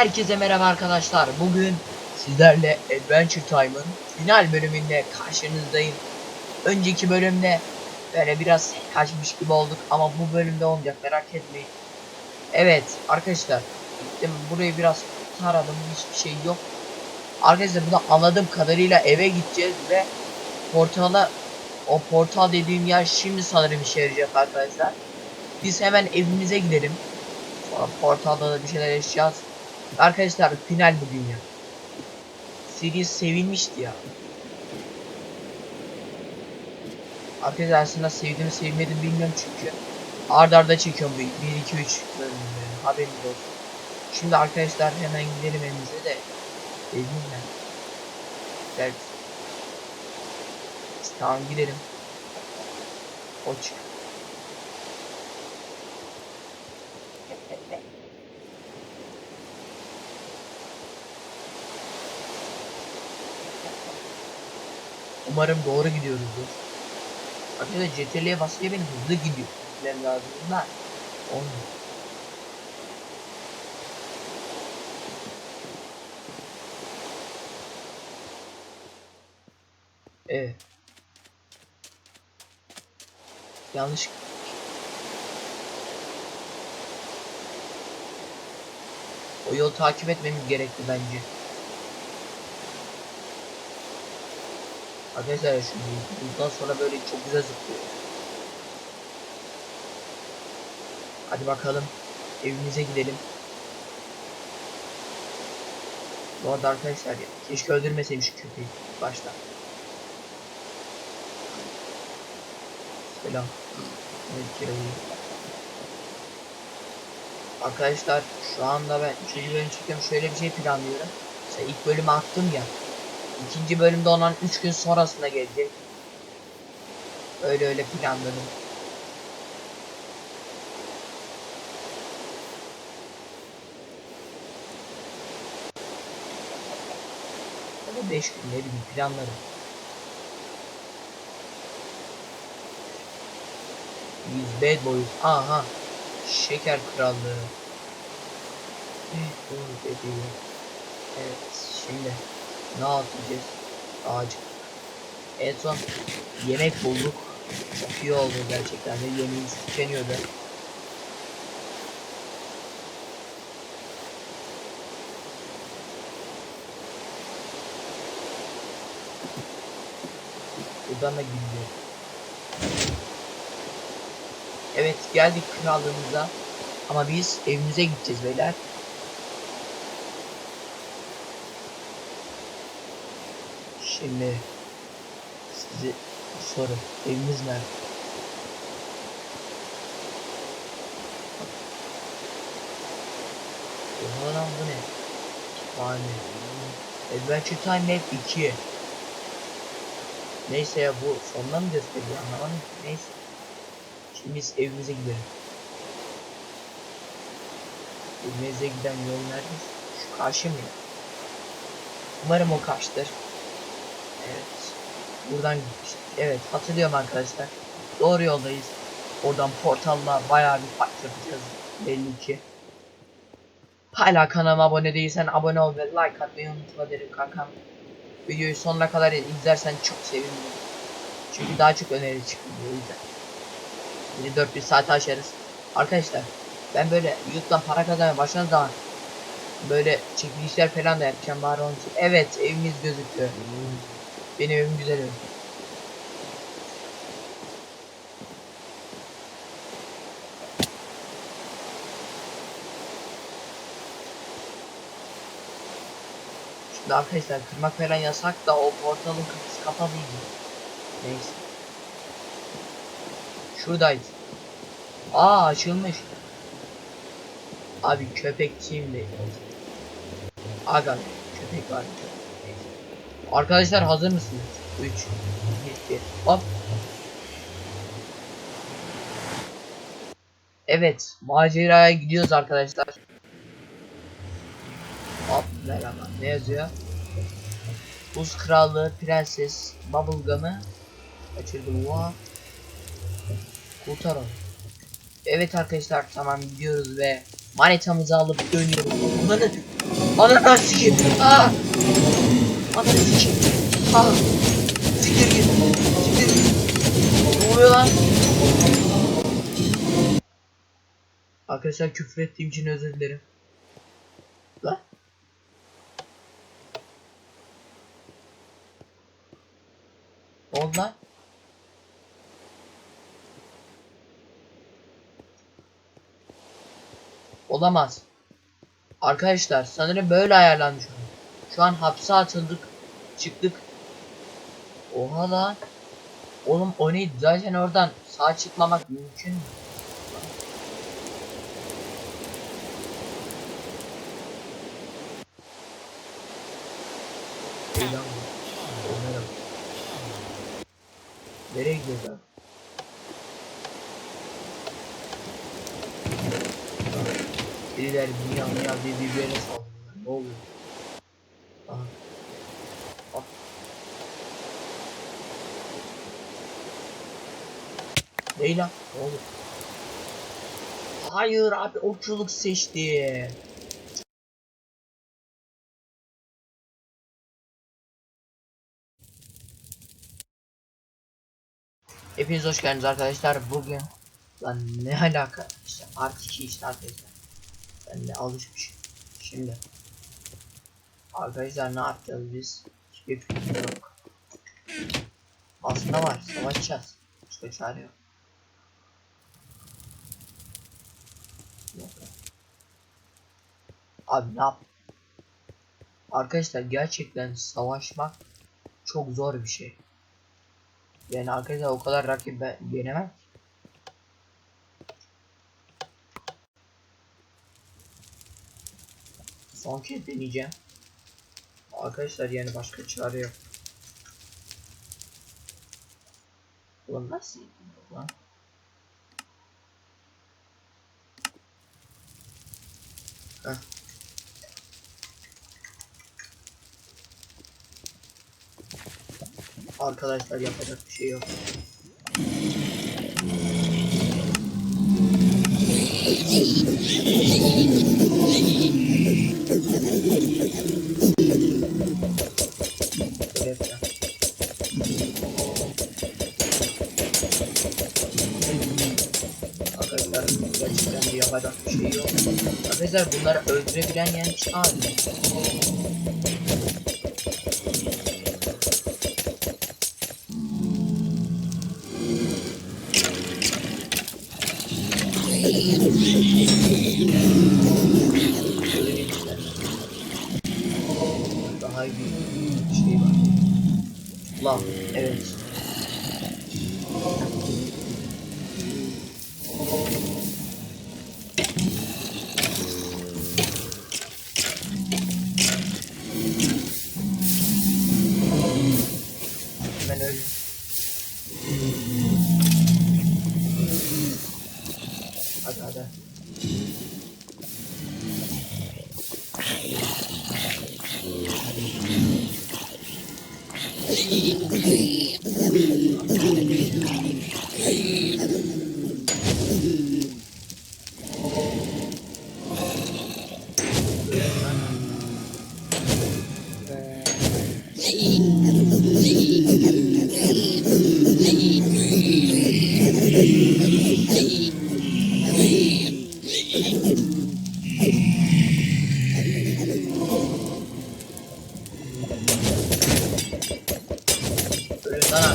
Herkese merhaba arkadaşlar. Bugün sizlerle Adventure Time'ın final bölümünde karşınızdayım. Önceki bölümde böyle biraz kaçmış gibi olduk ama bu bölümde olmayacak merak etmeyin. Evet arkadaşlar gittim burayı biraz taradım hiçbir şey yok. Arkadaşlar burada anladığım kadarıyla eve gideceğiz ve portala o portal dediğim yer şimdi sanırım işe yarayacak arkadaşlar. Biz hemen evimize gidelim. Sonra portalda da bir şeyler yaşayacağız. Arkadaşlar final bugün ya. Sirius sevinmişti ya. Arkadaşlar aslında sevdim sevmedim bilmiyorum çünkü. Arda arda çekiyorum 1 2 3 bölümleri. Haberiniz olsun. Şimdi arkadaşlar hemen gidelim evimize de. Evim ben. Evet. Tamam gidelim. O çık. Umarım doğru gidiyoruzdur. Arkadaşlar CTRL'ye basınca benim hızlı gidiyor. Gitmem lazım da. Olmuyor. Evet. Yanlış. O yolu takip etmemiz gerekti bence. Arkadaşlar şimdi bundan sonra böyle çok güzel zıplıyor. Hadi bakalım evimize gidelim. Bu arada arkadaşlar ya, keşke öldürmeseydim şu köpeği başta. Selam. Evet. Arkadaşlar şu anda ben 3. bölüm çekiyorum şöyle bir şey planlıyorum. Mesela ilk bölümü attım ya. İkinci bölümde olan 3 gün sonrasında gelecek. Öyle öyle planladım. Ya da 5 gün ne bileyim planladım. Biz bad boys. Aha. Şeker krallığı. Evet, doğru dedi. Evet, şimdi ne yapacağız? Ağacı. En son yemek bulduk. Çok iyi oldu gerçekten de yemeğimiz tükeniyordu. Buradan da gidiyor. Evet geldik krallığımıza. Ama biz evimize gideceğiz beyler. Şimdi size soru. Evimiz nerede? Oha lan bu ne? Kütüphane. Adventure Time Map 2. Neyse ya bu sonuna mı gösteriyor anlamadım. Neyse. Şimdi biz evimize gidelim. Evimize giden yol nerede? Şu karşı mı? Umarım o karşıdır. Evet. Buradan gitmiştik. Evet hatırlıyorum arkadaşlar. Doğru yoldayız. Oradan portalla bayağı bir fight yapacağız. Belli ki. Hala kanalıma abone değilsen abone ol ve like atmayı unutma derim kankam. Videoyu sonuna kadar izlersen çok sevinirim. Çünkü daha çok öneri çıkıyor o yüzden. Yine 400 saat aşarız. Arkadaşlar ben böyle YouTube'dan para kazanmaya başladığım zaman böyle çekilişler falan da yapacağım bari onun için. Evet evimiz gözüküyor. Benim evim güzel ev. Şimdi arkadaşlar kırmak falan yasak da o portalın kapısı kapalıydı. Neyse. Şuradaydı. Aa açılmış. Abi köpekçiyim de. Aga köpek var. Neyse. Arkadaşlar hazır mısınız? 3 2 Hop. Evet, maceraya gidiyoruz arkadaşlar. Hop, merhaba. Ne yazıyor? Buz Krallığı Prenses Bubblegum'ı kaçırdım. Wow. Kurtar. Evet arkadaşlar tamam gidiyoruz ve manetamızı alıp dönüyoruz. Bunları Ananı sikeyim. Aa. Ananı sikeyim. Aa. Siktir git. Siktir git. Oluyor lan? Arkadaşlar küfür ettiğim için özür dilerim. Lan. Lan? Olamaz. Arkadaşlar sanırım böyle ayarlanmış. Şu an hapse atıldık. Çıktık. Oha lan. Oğlum o neydi? Zaten oradan sağ çıkmamak mümkün mü? Nereye gidiyoruz abi? Biriler dünya dünya diye birbirine saldırıyorlar. Ne oluyor? Ney lan? Ne oldu? Hayır abi okçuluk seçti. Hepiniz hoş geldiniz arkadaşlar. Bugün lan ne alaka? İşte artı 2 işte arkadaşlar. Ben de alışmışım. Şimdi arkadaşlar ne yapacağız biz? Hiçbir fikrim yok. Aslında var. Savaşacağız. Başka çare. Yok. Abi ne yap? Arkadaşlar gerçekten savaşmak çok zor bir şey. Yani arkadaşlar o kadar rakip ben yenemem. Son kez deneyeceğim. Arkadaşlar yani başka çare yok. Ulan nasıl lan? Heh. Arkadaşlar yapacak bir şey yok. Arkadaşlar gerçekten yapacak bir şey yok. Arkadaşlar bunları öldürebilen yani abi. Daha iyi bir şey var. Lan evet.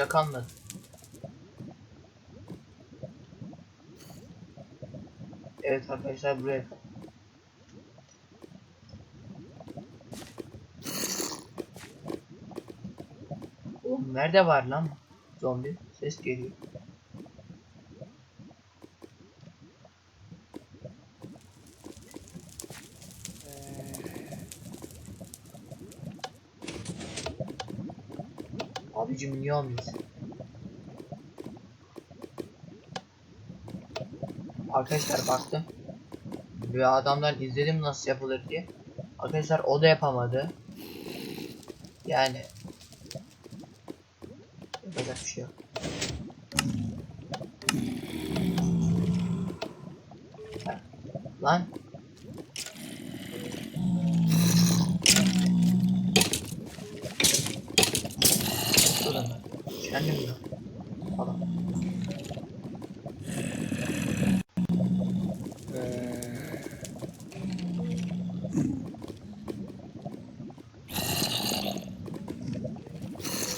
Şakanlı. Evet arkadaşlar buraya. Oğlum nerede var lan zombi? Ses geliyor. Abicim niye olmuyorsun? Arkadaşlar baktım. Ve adamdan izledim nasıl yapılır diye. Arkadaşlar o da yapamadı. Yani yapacak bir şey yok. Lan Kendim de. Falan.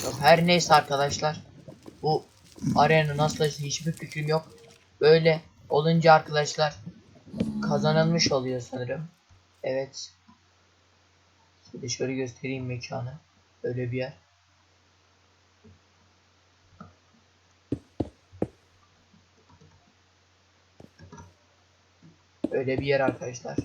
Yok, her neyse arkadaşlar. Bu arena nasıl açılır hiçbir fikrim yok. Böyle olunca arkadaşlar kazanılmış oluyor sanırım. Evet. Size şöyle göstereyim mekanı. Öyle bir yer. Öyle bir yer arkadaşlar.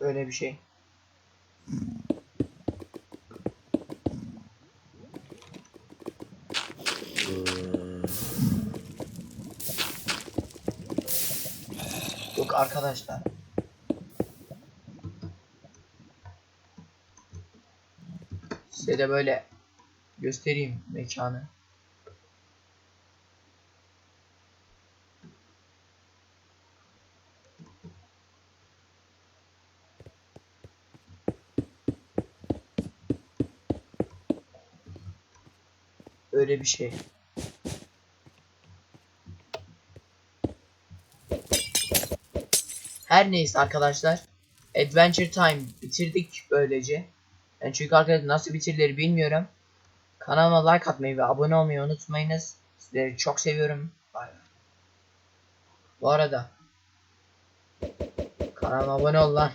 Öyle bir şey. Yok arkadaşlar. Size de böyle göstereyim mekanı. Öyle bir şey. Her neyse arkadaşlar. Adventure Time bitirdik böylece. Yani çünkü arkadaşlar nasıl bitirilir bilmiyorum. Kanalıma like atmayı ve abone olmayı unutmayınız. Sizleri çok seviyorum. Bay bay. Bu arada kanalıma abone ol lan.